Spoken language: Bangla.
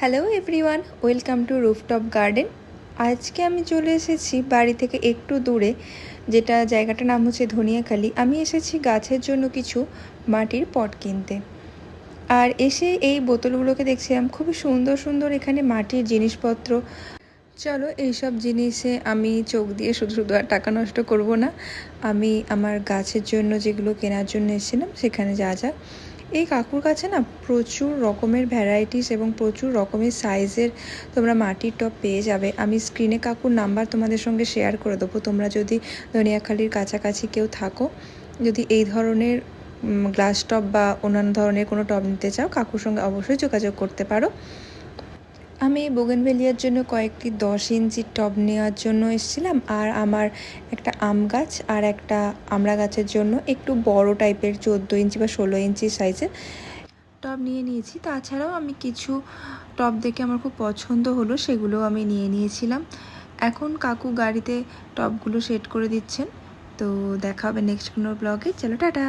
Hello everyone welcome to rooftop garden আজকে আমি চলে এসেছি বাড়ি থেকে একটু দূরে, যেটা জায়গাটার নাম হচ্ছে ধনিয়াখালি। আমি এসেছি গাছের জন্য কিছু মাটির পট কিনতে। আর এসে এই বোতলগুলোকে দেখছিলাম, খুবই সুন্দর সুন্দর এখানে মাটির জিনিসপত্র। চলো এইসব জিনিসে আমি চোখ দিয়ে শুধু শুধু আর টাকা নষ্ট করব না। আমি আমার গাছের জন্য যেগুলো কেনার জন্য এসেছিলাম, সেখানে যা যা এই কাকুর কাছে না প্রচুর রকমের ভ্যারাইটিস এবং প্রচুর রকমের সাইজের তোমরা মাটির টপ পেয়ে যাবে। আমি স্ক্রিনে কাকুর নাম্বার তোমাদের সঙ্গে শেয়ার করে দেবো। তোমরা যদি দনিয়াখালির কাছাকাছি কেউ থাকো, যদি এই ধরনের গ্লাস টপ বা অন্যান্য ধরনের কোনো টপ নিতে চাও, কাকুর সঙ্গে অবশ্যই যোগাযোগ করতে পারো। আমি বোগেনভেলিয়ার জন্য কয়েকটি দশ ইঞ্চির টব নেওয়ার জন্য এসেছিলাম, আর আমার একটা আম গাছ আর একটা আমড়া গাছের জন্য একটু বড় টাইপের চোদ্দ ইঞ্চি বা ষোলো ইঞ্চি সাইজের টব নিয়ে নিয়েছি। তাছাড়াও আমি কিছু টব দেখে আমার খুব পছন্দ হলো সেগুলো আমি নিয়ে নিয়েছিলাম। এখন কাকু গাড়িতে টবগুলো সেট করে দিচ্ছেন, তো দেখা হবে নেক্সট কোনো ব্লগে চলো, টাটা!